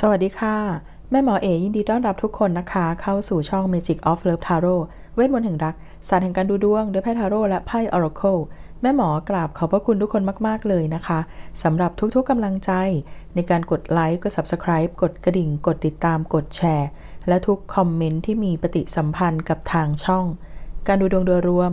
สวัสดีค่ะ แม่หมอเอยินดีต้อนรับทุกคนนะคะ เข้าสู่ช่อง Magic of Love Tarot เวทมนต์แห่งรัก ศาสตร์แห่งการดูดวงด้วยไพ่ทาโร่และไพ่ Oracle แม่หมอกราบขอบพระคุณทุกคนมาก ๆ เลยนะคะสำหรับทุกๆกำลังใจ ในการกดไลค์กด Subscribe กดกระดิ่ง กดติดตามกดแชร์ และทุกคอมเมนต์ที่มีปฏิสัมพันธ์กับทางช่อง การดูดวงโดยรวม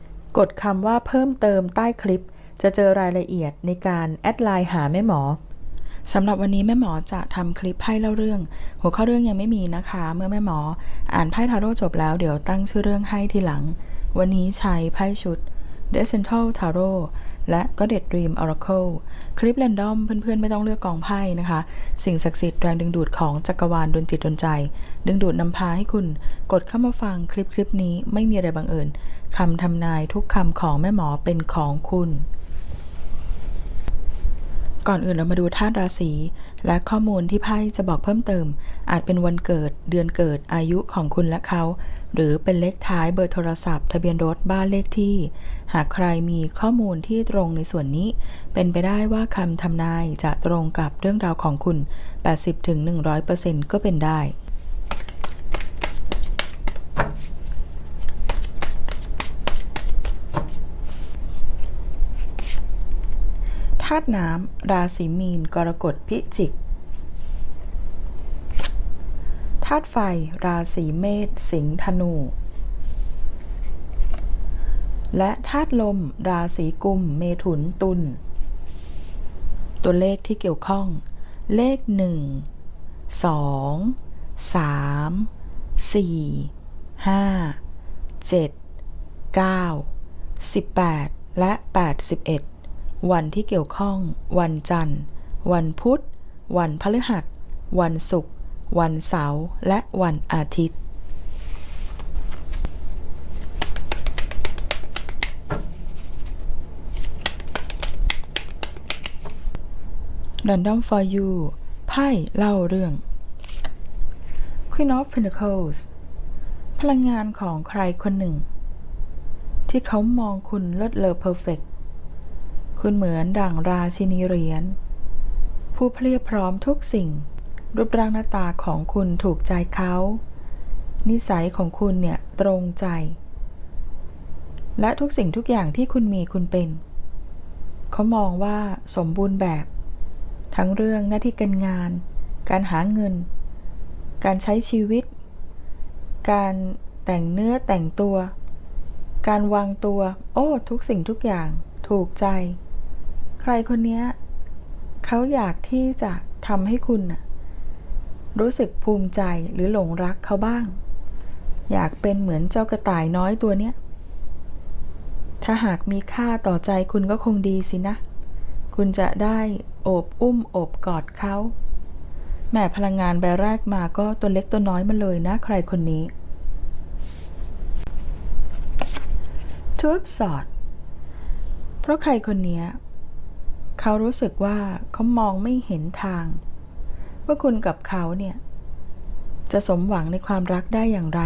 กดคำว่าเพิ่มเติมใต้คลิป จะเจอรายละเอียดในการแอดไลน์หาแม่หมอสำหรับวันนี้แม่หมอจะทำคลิปไพ่เล่าเรื่อง หัวข้อเรื่องยังไม่มีนะคะ เมื่อแม่หมอ อ่านไพ่ทาโร่จบแล้วเดี๋ยวตั้งชื่อเรื่องให้ทีหลัง วันนี้ใช้ไพ่ชุด d e c e n t a l Tarot และก็เด็ด Dream Oracle คลิปแรนดอมเพื่อนๆ ไม่ต้องเลือกกองไพ่นะคะ สิ่งศักดิ์สิทธิ์แรงดึงดูดของจักรวาลดนจิตดนใจ ดึงดูดนำพาให้คุณกดเข้ามาฟังคลิปคลิปนี้ไม่มีอะไรบังเอิญคำทำนายทุกคำของแม่หมอเป็นของคุณก่อนอื่นเรามาดูธาตุราศีและข้อมูลที่ไพ่จะบอกเพิ่มเติม อาจเป็นวันเกิด เดือนเกิดอายุของคุณและเขา หรือเป็นเลขท้ายเบอร์โทรศัพท์ ทะเบียนรถบ้านเลขที่ หากใครมีข้อมูลที่ตรงในส่วนนี้ เป็นไปได้ว่าคำทำนายจะตรงกับเรื่องราวของคุณ 80-100%ก็เป็นได้ธาตุน้ำราศีมีน กรกฎพิจิก ธาตุไฟ ราศีเมษสิงห์ธนู และธาตุลม ราศีกุม เมถุนตุลตัวเลขที่เกี่ยวข้อง เลข1 2 3 4 5 7 9 18และ81วันที่เกี่ยวข้อง วันจันทร์ วันพุธ วันพฤหัส วันศุกร์ วันเสาร์และวันอาทิตย์ Random for you ไพ่เล่าเรื่อง Queen of Pentacles พลังงานของใครคนหนึ่ง ที่เขามองคุณเลิศเลอเพอร์เฟกคุณเหมือนดั่งราชินีเหรียญผู้เพรียบพร้อมทุกสิ่ง รูปร่างหน้าตาของคุณถูกใจเขา นิสัยของคุณเนี่ยตรงใจ และทุกสิ่งทุกอย่างที่คุณมีคุณเป็น เขามองว่าสมบูรณ์แบบ ทั้งเรื่องหน้าที่การงาน การหาเงิน การใช้ชีวิต การแต่งเนื้อแต่งตัว การวางตัว โอ้ ทุกสิ่งทุกอย่างถูกใจ ใครคนนี้เขาอยากที่จะทำให้คุณน่ะ รู้สึกภูมิใจหรือหลงรักเขาบ้าง อยากเป็นเหมือนเจ้ากระต่ายน้อยตัวเนี้ย ถ้าหากมีค่าต่อใจคุณก็คงดีสินะ คุณจะได้โอบอุ้มโอบกอดเขา แม่พลังงานใบแรกมาก็ตัวเล็กตัวน้อยมาเลยนะใครคนนี้ทูบสอด เพราะใครคนนี้เขารู้สึกว่าเขามองไม่เห็นทาง ว่าคุณกับเขาเนี่ย จะสมหวังในความรักได้อย่างไร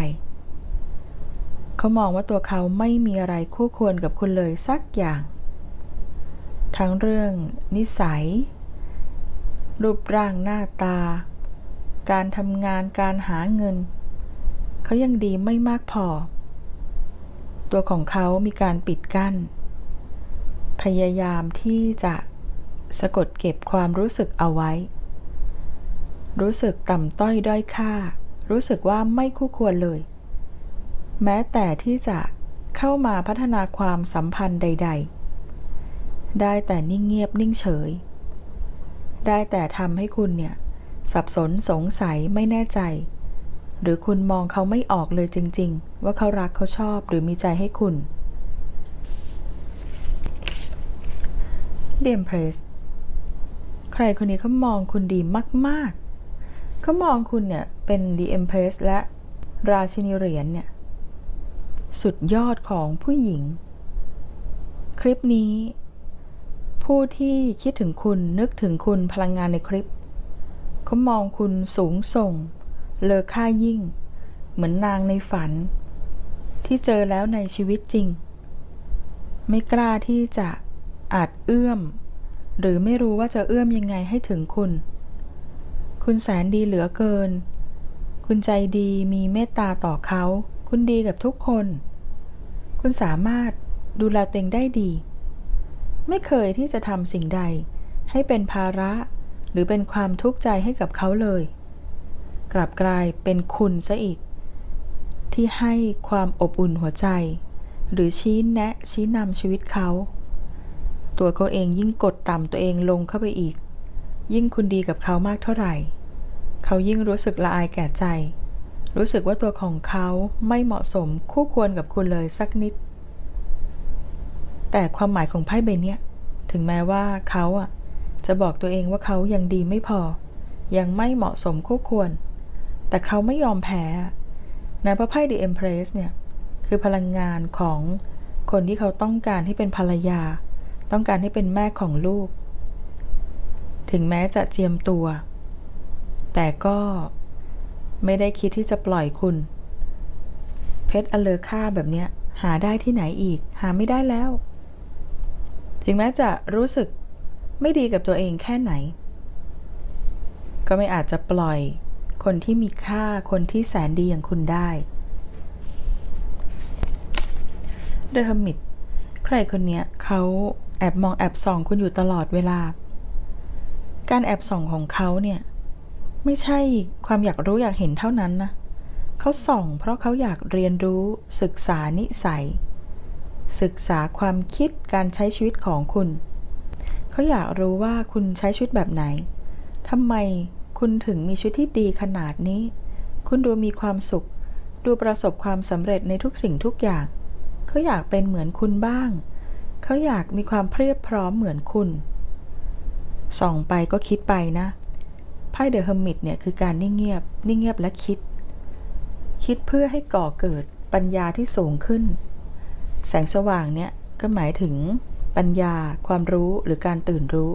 เขามองว่าตัวเขาไม่มีอะไรคู่ควรกับคุณเลยสักอย่าง ทั้งเรื่องนิสัย รูปร่างหน้าตา การทำงานการหาเงิน เขายังดีไม่มากพอ ตัวของเขามีการปิดกั้น พยายามที่จะสะกดเก็บความรู้สึกเอาไว้ รู้สึกต่ำต้อยด้อยค่า รู้สึกว่าไม่คู่ควรเลย แม้แต่ที่จะเข้ามาพัฒนาความสัมพันธ์ใด ๆ ได้แต่นิ่งเงียบนิ่งเฉย ได้แต่ทำให้คุณเนี่ย สับสนสงสัยไม่แน่ใจ หรือคุณมองเขาไม่ออกเลยจริง ๆ ว่าเขารักเขาชอบหรือมีใจให้คุณเดียมเพรสใครคนนี้เขามองคุณดีมาก ๆ เขามองคุณเนี่ยเป็น The Empress และราชินีเหรียญเนี่ยสุดยอดของผู้หญิง คลิปนี้ ผู้ที่คิดถึงคุณนึกถึงคุณพลังงานในคลิป เขามองคุณสูงส่ง เลอค่ายิ่ง เหมือนนางในฝัน ที่เจอแล้วในชีวิตจริง ไม่กล้าที่จะอาจเอื้อม หรือไม่รู้ว่าจะเอื้อมยังไงให้ถึงคุณ คุณแสนดีเหลือเกิน คุณใจดีมีเมตตาต่อเขา คุณดีกับทุกคน คุณสามารถดูแลตัวเองได้ดี ไม่เคยที่จะทำสิ่งใด ให้เป็นภาระ หรือเป็นความทุกข์ใจให้กับเขาเลย กลับกลายเป็นคุณซะอีก ที่ให้ความอบอุ่นหัวใจ หรือชี้แนะชี้นำชีวิตเขา ตัวเขาเองยิ่งกดต่ำตัวเองลงเข้าไปอีกยิ่งคุณดีกับเขามากเท่าไหร่ เขายิ่งรู้สึกละอายแก่ใจ รู้สึกว่าตัวของเขาไม่เหมาะสมคู่ควรกับคุณเลยสักนิด แต่ความหมายของไพ่ใบเนี้ยถึงแม้ว่าเขาอะจะบอกตัวเองว่าเขายังดีไม่พอ ยังไม่เหมาะสมคู่ควร แต่เขาไม่ยอมแพ้นะเพราะไพ่ The Empress เนี่ย คือพลังงานของคนที่เขาต้องการให้เป็นภรรยา ต้องการให้เป็นแม่ของลูก ถึงแม้จะเจียมตัว แต่ก็ไม่ได้คิดที่จะปล่อยคุณ เพชรอเลอค่าแบบเนี้ย หาได้ที่ไหนอีก หาไม่ได้แล้ว ถึงแม้จะรู้สึกไม่ดีกับตัวเองแค่ไหน ก็ไม่อาจจะปล่อยคนที่มีค่าคนที่แสนดีอย่างคุณได้เดอะฮมิดใครคนเนี้ยเขาแอบมองแอบส่องคุณอยู่ตลอดเวลา การแอบส่องของเขาเนี่ย ไม่ใช่ความอยากรู้อยากเห็นเท่านั้นนะเขาส่อง เพราะเขาอยากเรียนรู้ศึกษานิสัย ศึกษาความคิดการใช้ชีวิตของคุณ เขาอยากรู้ว่าคุณใช้ชีวิตแบบไหนทำไมคุณถึงมีชีวิตที่ดีขนาดนี้ คุณดูมีความสุข ดูประสบความสำเร็จในทุกสิ่งทุกอย่าง เขาอยากเป็นเหมือนคุณบ้าง เขาอยากมีความเพียบพร้อมเหมือนคุณ ส่องไปก็คิดไปนะ ไพ่เดอะเฮอร์มิตเนี่ยคือการนิ่งเงียบ นิ่งเงียบและคิด คิดเพื่อให้ก่อเกิดปัญญาที่สูงขึ้น แสงสว่างเนี่ยก็หมายถึงปัญญา ความรู้หรือการตื่นรู้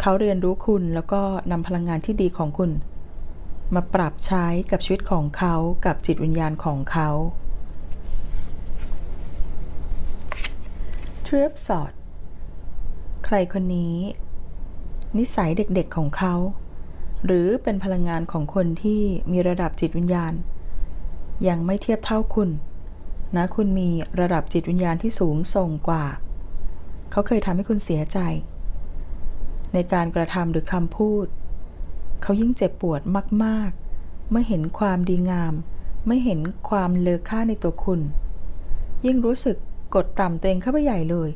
เขาเรียนรู้คุณแล้วก็นำพลังงานที่ดีของคุณ มาปรับใช้กับชีวิตของเขากับจิตวิญญาณของเขาทริปสอดใครคนนี้ นิสัยเด็กๆของเขา หรือเป็นพลังงานของคนที่มีระดับจิตวิญญาณ ยังไม่เทียบเท่าคุณ นะคุณมีระดับจิตวิญญาณที่สูงส่งกว่า เขาเคยทำให้คุณเสียใจ ในการกระทำหรือคำพูด เขายิ่งเจ็บปวดมากๆ เมื่อเห็นความดีงาม ไม่เห็นความเลอค่าในตัวคุณ ยิ่งรู้สึกกดต่ำตัวเองเข้าไปใหญ่เลย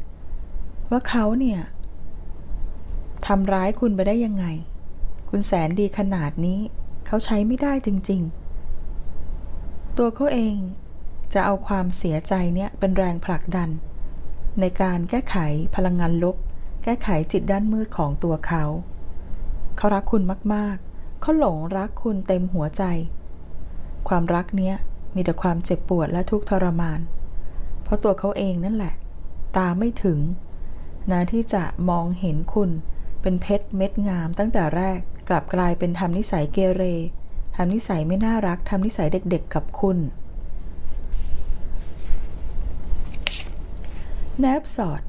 ว่าเขาเนี่ย ทำร้ายคุณไปได้ยังไง คุณแสนดีขนาดนี้ เขาใช้ไม่ได้จริง ๆ ตัวเขาเองจะเอาความเสียใจเนี่ยเป็นแรงผลักดัน ในการแก้ไขพลังงานลบ แก้ไขจิตด้านมืดของตัวเขา เขารักคุณมากๆ เขาหลงรักคุณเต็มหัวใจ ความรักเนี้ยมีแต่ความเจ็บปวดและทุกข์ทรมาน เพราะตัวเขาเองนั่นแหละ ตาไม่ถึงนะที่จะมองเห็นคุณ เป็นเพชรเม็ดงามตั้งแต่แรกกลับกลายเป็นทำนิสัยเกเรทำนิสัยไม่น่ารักทำนิสัยเด็กๆกับคุณแนบสอด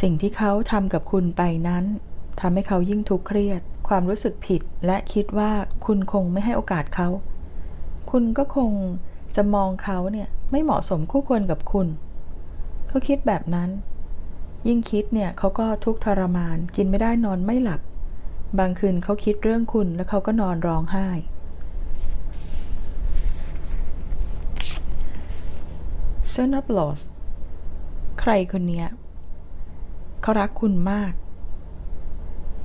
สิ่งที่เขาทำกับคุณไปนั้นทำให้เขายิ่งทุกข์เครียด ความรู้สึกผิดและคิดว่าคุณคงไม่ให้โอกาสเขา คุณก็คงจะมองเขาเนี่ยไม่เหมาะสมคู่ควรกับคุณ เขาคิดแบบนั้น ยิ่งคิดเนี่ยเขาก็ทุกข์ทรมาน กินไม่ได้นอนไม่หลับ บางคืนเขาคิดเรื่องคุณแล้วเขาก็นอนร้องไห้ Son of Loss ใครคนเนี้ยเขารักคุณมาก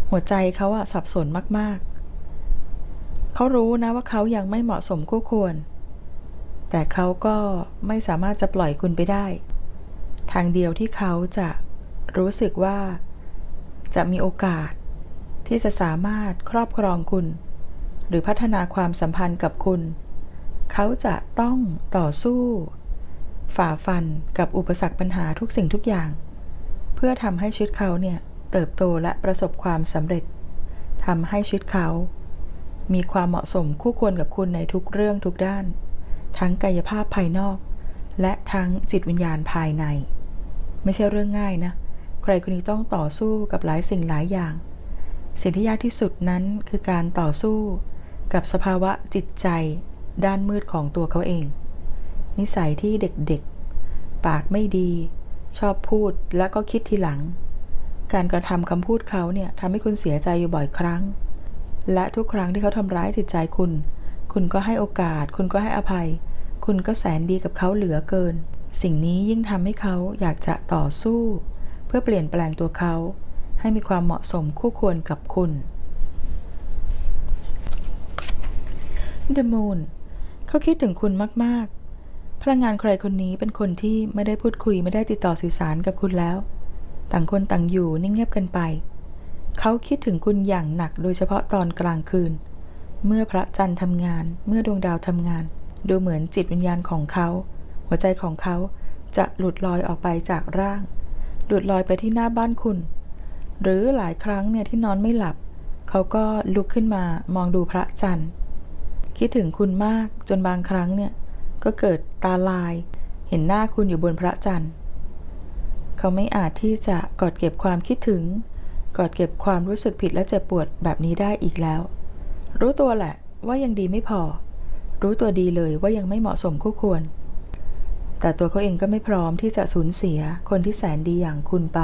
หัวใจเขาอะสับสนมากๆ เขารู้นะว่าเขายังไม่เหมาะสมคู่ควร แต่เขาก็ไม่สามารถจะปล่อยคุณไปได้ ทางเดียวที่เขาจะ รู้สึกว่า จะมีโอกาส ที่จะสามารถครอบครองคุณ หรือพัฒนาความสัมพันธ์กับคุณ เขาจะต้องต่อสู้ ฝ่าฟันกับอุปสรรคปัญหาทุกสิ่งทุกอย่าง เพื่อทำให้ชีวิตเขาเนี่ย เติบโตและประสบความสำเร็จทำให้ชีวิตเขา มีความเหมาะสมคู่ควรกับคุณในทุกเรื่องทุกด้าน ทั้งกายภาพภายนอก และทั้งจิตวิญญาณภายใน ไม่ใช่เรื่องง่ายนะ ใครคนนี้ต้องต่อสู้กับหลายสิ่งหลายอย่าง สิ่งที่ยากที่สุดนั้นคือการต่อสู้กับสภาวะจิตใจด้านมืดของตัวเขาเอง นิสัยที่เด็กๆ ปากไม่ดี ชอบพูดแล้วก็คิดทีหลัง การกระทำคำพูดเขาเนี่ยทำให้คุณเสียใจอยู่บ่อยครั้ง และทุกครั้งที่เขาทำร้ายจิตใจคุณ คุณก็ให้โอกาส คุณก็ให้อภัย คุณก็แสนดีกับเขาเหลือเกิน สิ่งนี้ยิ่งทำให้เขาอยากจะต่อสู้ พื่อเปลี่ยนแปลงตัวเขาให้มีความเหมาะสมคู่ควรกับคุณ The Moon เขาคิดถึงคุณมาก ๆ พลังงานใครคนนี้เป็นคนที่ไม่ได้พูดคุยไม่ได้ติดต่อสื่อสารกับคุณแล้ว ต่างคนต่างอยู่นิ่งเงียบกันไป เขาคิดถึงคุณอย่างหนักโดยเฉพาะตอนกลางคืน เมื่อพระจันทร์ทำงาน เมื่อดวงดาวทำงาน ดูเหมือนจิตวิญญาณของเขา หัวใจของเขาจะหลุดลอยออกไปจากร่าง หลุดลอยไปที่หน้าบ้านคุณ หรือหลายครั้งเนี่ยที่นอนไม่หลับ เขาก็ลุกขึ้นมามองดูพระจันทร์ คิดถึงคุณมากจนบางครั้งเนี่ยก็เกิดตาลาย เห็นหน้าคุณอยู่บนพระจันทร์ เขาไม่อาจที่จะกอดเก็บความคิดถึง กอดเก็บความรู้สึกผิดและเจ็บปวดแบบนี้ได้อีกแล้ว รู้ตัวแหละว่ายังดีไม่พอ รู้ตัวดีเลยว่ายังไม่เหมาะสมคู่ควร แต่ตัวเขาเองก็ไม่พร้อมที่จะสูญเสียคนที่แสนดีอย่างคุณไป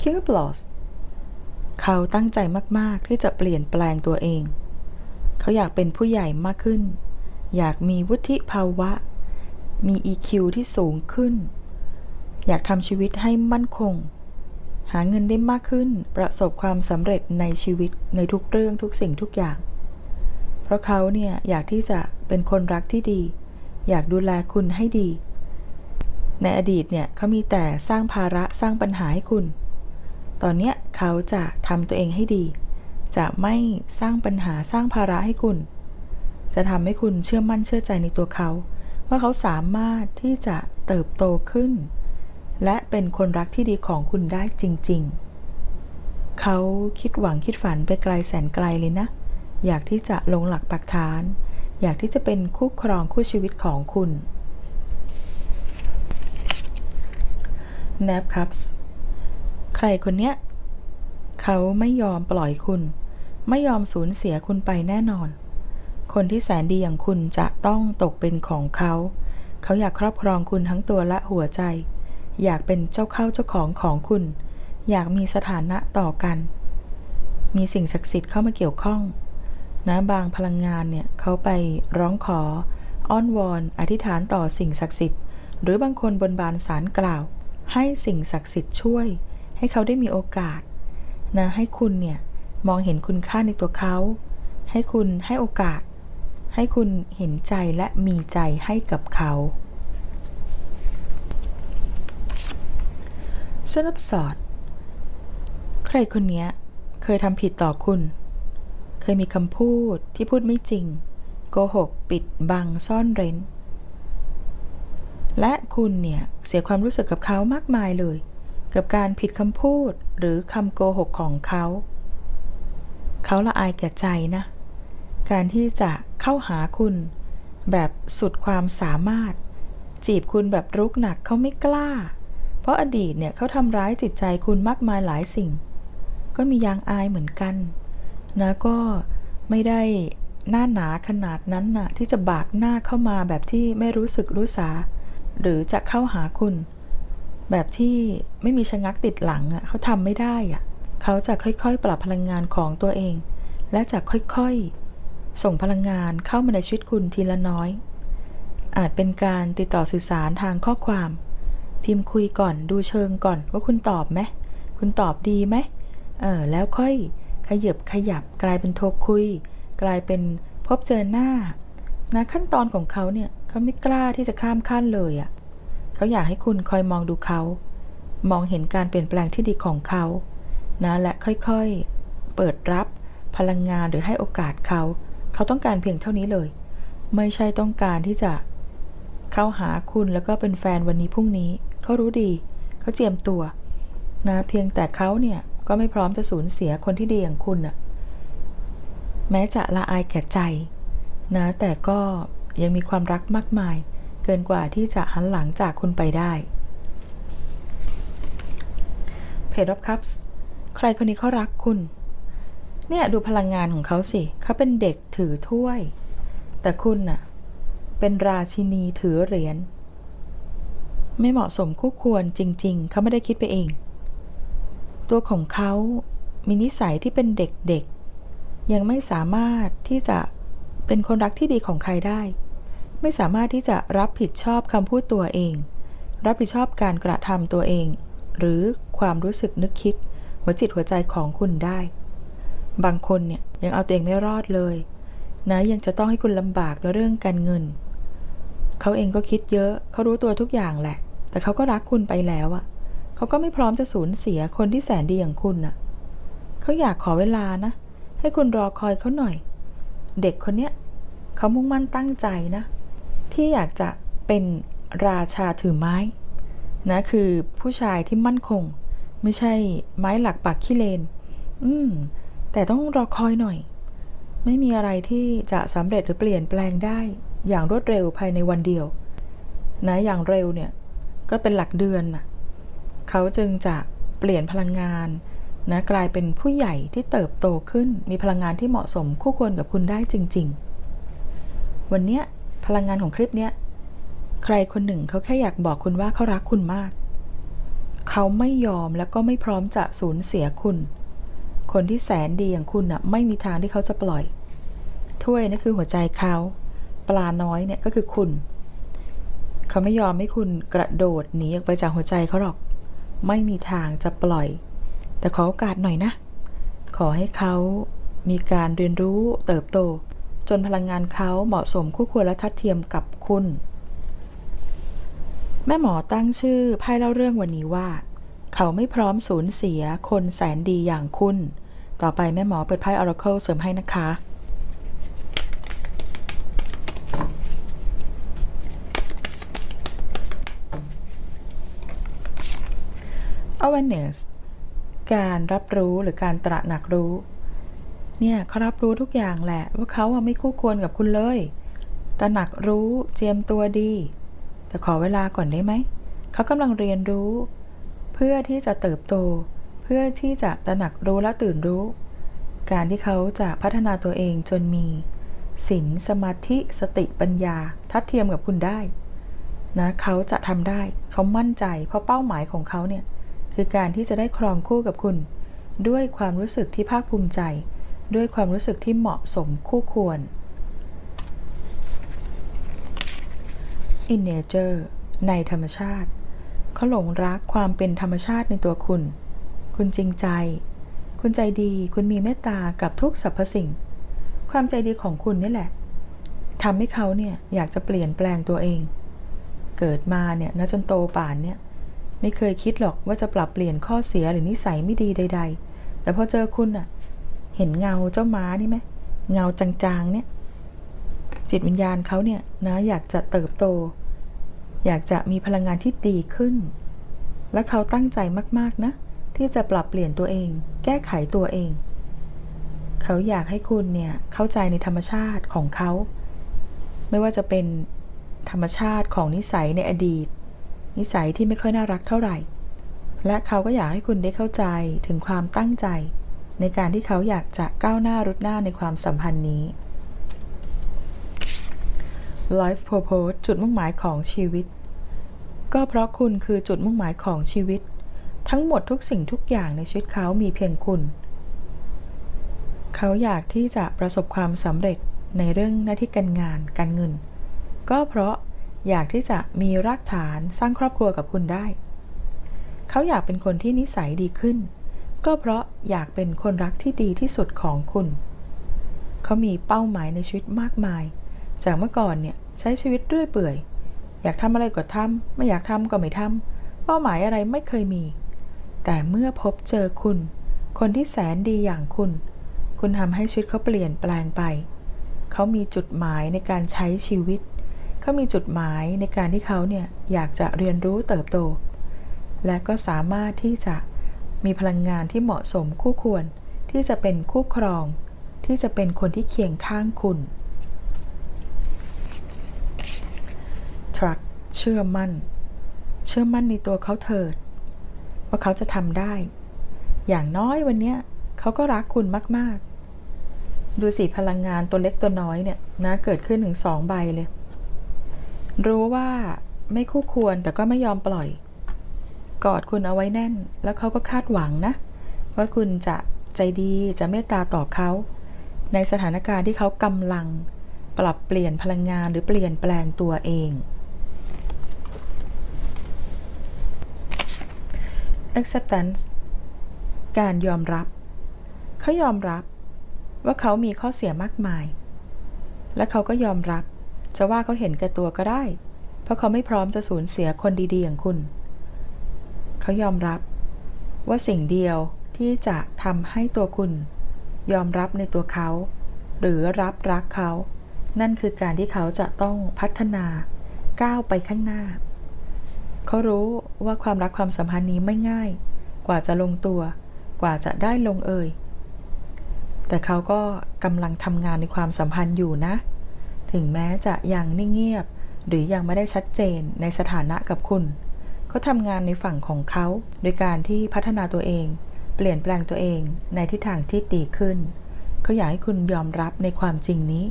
k i n g b l o s เขาตั้งใจมาก ๆ ที่จะเปลี่ยนแปลงตัวเอง เขาอยากเป็นผู้ใหญ่มากขึ้น อยากมีวุฒิภาวะ มี EQ ที่สูงขึ้น อยากทำชีวิตให้มั่นคง หาเงินได้มากขึ้น ประสบความสำเร็จในชีวิตในทุกเรื่องทุกสิ่งทุกอย่าง เพราะเขาเนี่ยอยากที่จะเป็นคนรักที่ดี อยากดูแลคุณให้ดี ในอดีตเนี่ยเขามีแต่สร้างภาระสร้างปัญหาให้คุณ ตอนเนี้ยเขาจะทำตัวเองให้ดี จะไม่สร้างปัญหาสร้างภาระให้คุณ จะทำให้คุณเชื่อมั่นเชื่อใจในตัวเขาว่าเขาสามารถที่จะเติบโตขึ้น และเป็นคนรักที่ดีของคุณได้จริง ๆ เขาคิดหวังคิดฝันไปไกลแสนไกลเลยนะ อยากที่จะลงหลักปักฐาน อยากที่จะเป็นคู่ครองคู่ชีวิตของคุณ n a p c u p s ใครคนเนี้ยเขาไม่ยอมปล่อยคุณ ไม่ยอมสูญเสียคุณไปแน่นอน คนที่แสนดีอย่างคุณจะต้องตกเป็นของเขา เขาอยากครอบครองคุณทั้งตัวและหัวใจ อยากเป็นเจ้าเข้าเจ้าของของคุณ อยากมีสถานะต่อกัน มีสิ่งศักดิ์สิทธิ์เข้ามาเกี่ยวข้อง นะบางพลังงานเนี่ยเขาไปร้องขอ อ้อนวอน อธิษฐานต่อสิ่งศักดิ์สิทธิ์ หรือบางคนบนบานสารกล่าว ให้สิ่งศักดิ์สิทธิ์ช่วย ให้เขาได้มีโอกาสนะให้คุณเนี่ยมองเห็นคุณค่าในตัวเขา ให้คุณให้โอกาส ให้คุณเห็นใจและมีใจให้กับเขาสนับสอด ใครคนนี้เคยทำผิดต่อคุณ เคยมีคำพูดที่พูดไม่จริง โกหกปิดบังซ่อนเร้น และคุณเนี่ยเสียความรู้สึกกับเขามากมายเลย กับการผิดคำพูดหรือคำโกหกของเขา เขาละอายแก่ใจนะ การที่จะเข้าหาคุณแบบสุดความสามารถ จีบคุณแบบรุกหนักเขาไม่กล้า เพราะอดีตเนี่ยเขาทำร้ายจิตใจคุณมากมายหลายสิ่ง ก็มียางอายเหมือนกัน นะก็ไม่ได้หน้าหนาขนาดนั้นน่ะที่จะบากหน้าเข้ามาแบบที่ไม่รู้สึกรู้สา หรือจะเข้าหาคุณ แบบที่ไม่มีชะงักติดหลังอะเขาทำไม่ได้อะเขาจะค่อยๆ ปรับพลังงานของตัวเอง และจะค่อยๆ ส่งพลังงานเข้ามาในชีวิตคุณทีละน้อย อาจเป็นการติดต่อสื่อสารทางข้อความ พิมพ์คุยก่อนดูเชิงก่อนว่าคุณตอบไหมคุณตอบดีไหมเออแล้วค่อย ขยับขยับกลายเป็นโทรคุย กลายเป็นพบเจอหน้านะขั้นตอนของเขาเนี่ยเขาไม่กล้าที่จะข้ามขั้นเลยอะ่ะเขาอยากให้คุณคอยมองดูเขา มองเห็นการเปลี่ยนแปลงที่ดีของเขานะและค่อยๆ เปิดรับพลังงานหรือให้โอกาสเขา เขาต้องการเพียงเท่านี้เลย ไม่ใช่ต้องการที่จะ เข้าหาคุณแล้วก็เป็นแฟนวันนี้พรุ่งนี้ เขารู้ดี เขาเจียมตัว นะเพียงแต่เขาเนี่ย ก็ไม่พร้อมจะสูญเสียคนที่ดีอย่างคุณน่ะ แม้จะละอายแก่ใจ นะ แต่ก็ยังมีความรักมากมาย เกินกว่าที่จะหันหลังจากคุณไปได้เพจรับครับ ใครคนนี้เขารักคุณ เนี่ยดูพลังงานของเขาสิ เขาเป็นเด็กถือถ้วย แต่คุณน่ะ เป็นราชินีถือเหรียญ ไม่เหมาะสมคู่ควรจริง ๆ เขาไม่ได้คิดไปเอง ตัวของเขามีนิสัยที่เป็นเด็กๆ ยังไม่สามารถที่จะเป็นคนรักที่ดีของใครได้ ไม่สามารถที่จะรับผิดชอบคำพูดตัวเอง รับผิดชอบการกระทำตัวเอง หรือความรู้สึกนึกคิด หัวจิตหัวใจของคุณได้ บางคนเนี่ยยังเอาตัวเองไม่รอดเลยนะยังจะต้องให้คุณลำบากเรื่องการเงิน เขาเองก็คิดเยอะเขารู้ตัวทุกอย่างแหละ แต่เขาก็รักคุณไปแล้วอะ เขาก็ไม่พร้อมจะสูญเสียคนที่แสนดีอย่างคุณน่ะ เขาอยากขอเวลานะ ให้คุณรอคอยเขาหน่อย เด็กคนเนี้ยเขามุ่งมั่นตั้งใจนะ ที่อยากจะเป็นราชาถือไม้ นะ คือผู้ชายที่มั่นคง ไม่ใช่ไม้หลักปักขี้เลน อืม แต่ต้องรอคอยหน่อย ไม่มีอะไรที่จะสำเร็จหรือเปลี่ยนแปลงได้ อย่างรวดเร็วภายในวันเดียว นะ อย่างเร็วเนี่ย ก็เป็นหลักเดือนน่ะ เขาจึงจะเปลี่ยนพลังงานนะกลายเป็นผู้ใหญ่ที่เติบโตขึ้น มีพลังงานที่เหมาะสมคู่ควรกับคุณได้จริง ๆ วันเนี้ยพลังงานของคลิปเนี้ยใครคนหนึ่งเขาแค่อยากบอกคุณว่าเขารักคุณมาก เขาไม่ยอมแล้วก็ไม่พร้อมจะสูญเสียคุณ คนที่แสนดีอย่างคุณน่ะไม่มีทางที่เขาจะปล่อย ถ้วยนั่นคือหัวใจเขา ปลาน้อยเนี่ยก็คือคุณ เขาไม่ยอมให้คุณกระโดดหนีออกไปจากหัวใจเขาหรอก ไม่มีทางจะปล่อย แต่ขอโอกาสหน่อยนะ ขอให้เขามีการเรียนรู้เติบโต จนพลังงานเขาเหมาะสมคู่ควรและทัดเทียมกับคุณ แม่หมอตั้งชื่อไพ่เล่าเรื่องวันนี้ว่า เขาไม่พร้อมสูญเสียคนแสนดีอย่างคุณ ต่อไปแม่หมอเปิดไพ่ Oracle เสริมให้นะคะ awareness การรับรู้หรือการตระหนักรู้ เนี่ยเขารับรู้ทุกอย่างแหละว่าเขาไม่คู่ควรกับคุณเลย ตระหนักรู้เจียมตัวดี แต่ขอเวลาก่อนได้ไหม เขากำลังเรียนรู้ เพื่อที่จะเติบโต เพื่อที่จะตระหนักรู้และตื่นรู้ การที่เขาจะพัฒนาตัวเองจนมีศีลสมาธิสติปัญญาทัดเทียมกับคุณได้นะเขาจะทำได้เขามั่นใจเพราะเป้าหมายของเขาเนี่ย คือการที่จะได้ครองคู่กับคุณ ด้วยความรู้สึกที่ภาคภูมิใจ ด้วยความรู้สึกที่เหมาะสมคู่ควร in nature ในธรรมชาติ เขาหลงรักความเป็นธรรมชาติในตัวคุณ คุณจริงใจ คุณใจดี คุณมีเมตตากับทุกสรรพสิ่ง ความใจดีของคุณนี่แหละทำให้เขาเนี่ยอยากจะเปลี่ยนแปลงตัวเอง เกิดมาเนี่ยนะจนโตป่านเนี่ย ไม่เคยคิดหรอกว่าจะปรับเปลี่ยนข้อเสียหรือนิสัยไม่ดีใด ๆ แต่พอเจอคุณอะเห็นเงาเจ้าม้านี่ไหมเงาจางๆเนี่ย จิตวิญญาณเขาเนี่ยนะอยากจะเติบโต อยากจะมีพลังงานที่ดีขึ้น และเขาตั้งใจมากๆนะ ที่จะปรับเปลี่ยนตัวเอง แก้ไขตัวเอง เขาอยากให้คุณเนี่ยเข้าใจในธรรมชาติของเขา ไม่ว่าจะเป็นธรรมชาติของนิสัยในอดีต นิสัยที่ไม่ค่อยน่ารักเท่าไหร่ และเขาก็อยากให้คุณได้เข้าใจถึงความตั้งใจ ในการที่เขาอยากจะก้าวหน้ารุดหน้าในความสัมพันธ์นี้ Life Purpose จุดมุ่งหมายของชีวิต ก็เพราะคุณคือจุดมุ่งหมายของชีวิต ทั้งหมดทุกสิ่งทุกอย่างในชีวิตเขามีเพียงคุณ เขาอยากที่จะประสบความสำเร็จในเรื่องหน้าที่การงานการเงิน ก็เพราะ อยากที่จะมีรากฐานสร้างครอบครัวกับคุณได้ เขาอยากเป็นคนที่นิสัยดีขึ้น ก็เพราะอยากเป็นคนรักที่ดีที่สุดของคุณ เขามีเป้าหมายในชีวิตมากมาย จากเมื่อก่อนเนี่ยใช้ชีวิตเรื่อยเปื่อย อยากทำอะไรก็ทำไม่อยากทำก็ไม่ทำเป้าหมายอะไรไม่เคยมี แต่เมื่อพบเจอคุณ คนที่แสนดีอย่างคุณ คุณทำให้ชีวิตเขาเปลี่ยนแปลงไป เขามีจุดหมายในการใช้ชีวิต เขามีจุดหมายในการที่เขาเนี่ยอยากจะเรียนรู้เติบโต และก็สามารถที่จะมีพลังงานที่เหมาะสมคู่ควร ที่จะเป็นคู่ครอง ที่จะเป็นคนที่เคียงข้างคุณ trust เชื่อมั่น เชื่อมั่นในตัวเขาเถิด ว่าเขาจะทำได้ อย่างน้อยวันนี้เขาก็รักคุณมาก ๆ ดูสิพลังงานตัวเล็กตัวน้อยเนี่ยนะเกิดขึ้นถึงสองใบเลย รู้ว่าไม่คู่ควรแต่ก็ไม่ยอมปล่อย กอดคุณเอาไว้แน่น แล้วเขาก็คาดหวังนะ ว่าคุณจะใจดีจะเมตตาต่อเขา ในสถานการณ์ที่เขากำลังปรับเปลี่ยนพลังงานหรือเปลี่ยนแปลงตัวเอง acceptance การยอมรับ เขายอมรับว่าเขามีข้อเสียมากมาย และเขาก็ยอมรับ จะว่าเขาเห็นแก่ตัวก็ได้ เพราะเขาไม่พร้อมจะสูญเสียคนดีๆอย่างคุณ เขายอมรับว่าสิ่งเดียวที่จะทำให้ตัวคุณ ยอมรับในตัวเขา หรือรับรักเขา นั่นคือการที่เขาจะต้องพัฒนาก้าวไปข้างหน้า เขารู้ว่าความรักความสัมพันธ์นี้ไม่ง่าย กว่าจะลงตัว กว่าจะได้ลงเอยแต่เขาก็กำลังทำงานในความสัมพันธ์อยู่นะ ถึงแม้จะยังนิ่งเงียบ หรือยังไม่ได้ชัดเจนในสถานะกับคุณ เขาทำงานในฝั่งของเขา โดยการที่พัฒนาตัวเอง เปลี่ยนแปลงตัวเองในทิศทางที่ดีขึ้น เขาอยากให้คุณยอมรับในความจริงนี้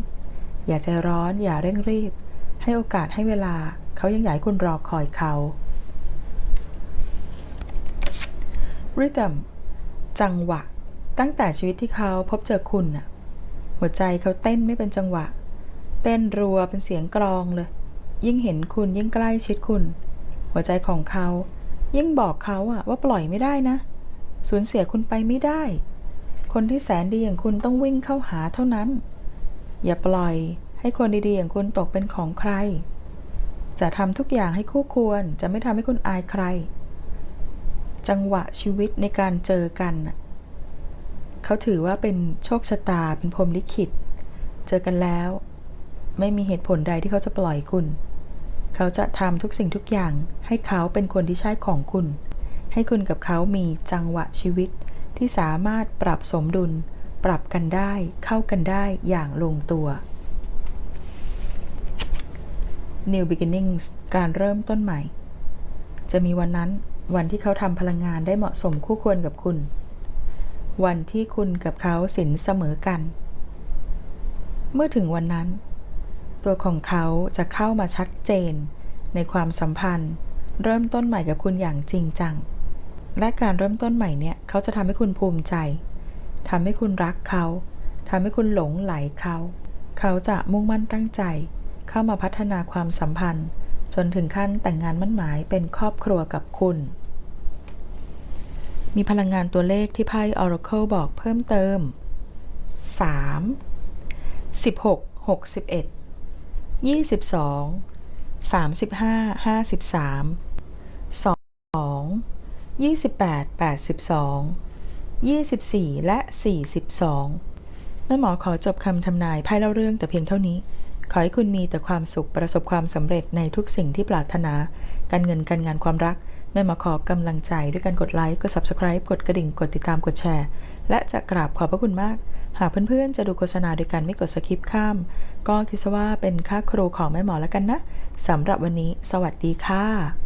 อย่าใจร้อนอย่าเร่งรีบ ให้โอกาสให้เวลา เขายังอยากให้คุณรอคอยเขา rhythm จังหวะ ตั้งแต่ชีวิตที่เขาพบเจอคุณน่ะ หัวใจเขาเต้นไม่เป็นจังหวะ เต้นรัวเป็นเสียงกลองเลย ยิ่งเห็นคุณยิ่งใกล้ชิดคุณ หัวใจของเขา ยิ่งบอกเขาอะว่าปล่อยไม่ได้นะ สูญเสียคุณไปไม่ได้ คนที่แสนดีอย่างคุณต้องวิ่งเข้าหาเท่านั้น อย่าปล่อยให้คนดีๆอย่างคุณตกเป็นของใคร จะทำทุกอย่างให้คู่ควรจะไม่ทำให้คุณอายใคร จังหวะชีวิตในการเจอกัน เขาถือว่าเป็นโชคชะตาเป็นพรมลิขิต เจอกันแล้ว ไม่มีเหตุผลใดที่เขาจะปล่อยคุณ เขาจะทำทุกสิ่งทุกอย่างให้เขาเป็นคนที่ใช่ของคุณ ให้คุณกับเขามีจังหวะชีวิตที่สามารถปรับสมดุล ปรับกันได้ เข้ากันได้อย่างลงตัว New Beginnings การเริ่มต้นใหม่ จะมีวันนั้นวันที่เขาทำพลังงานได้เหมาะสมคู่ควรกับคุณ วันที่คุณกับเขาสินเสมอกัน เมื่อถึงวันนั้น ตัวของเขาจะเข้ามาชัดเจน ในความสัมพันธ์ เริ่มต้นใหม่กับคุณอย่างจริงจัง และการเริ่มต้นใหม่เนี่ยเขาจะทำให้คุณภูมิใจทำให้คุณรักเขาทำให้คุณหลงไหลเขา เขาจะมุ่งมั่นตั้งใจ เข้ามาพัฒนาความสัมพันธ์ จนถึงขั้นแต่งงานมั่นหมายเป็นครอบครัวกับคุณ มีพลังงานตัวเลขที่ไพ่ Oracle บอกเพิ่มเติม 3 16 61 22 35 53 2 28 82 24และ42แม่หมอขอจบคำทำนายไพ่เล่าเรื่องแต่เพียงเท่านี้ ขอให้คุณมีแต่ความสุขประสบความสำเร็จในทุกสิ่งที่ปรารถนา การเงินการงานความรัก แม่หมอขอกำลังใจด้วยการกดไลค์กด Subscribe กดกระดิ่งกดติดตามกดแชร์ และจะกราบขอบพระคุณมาก หากเพื่อนๆ จะดูโฆษณาโดยการไม่กดสคิปข้าม ก็คิดซะว่าเป็นค่าครูของแม่หมอแล้วกันนะสำหรับวันนี้ สวัสดีค่ะ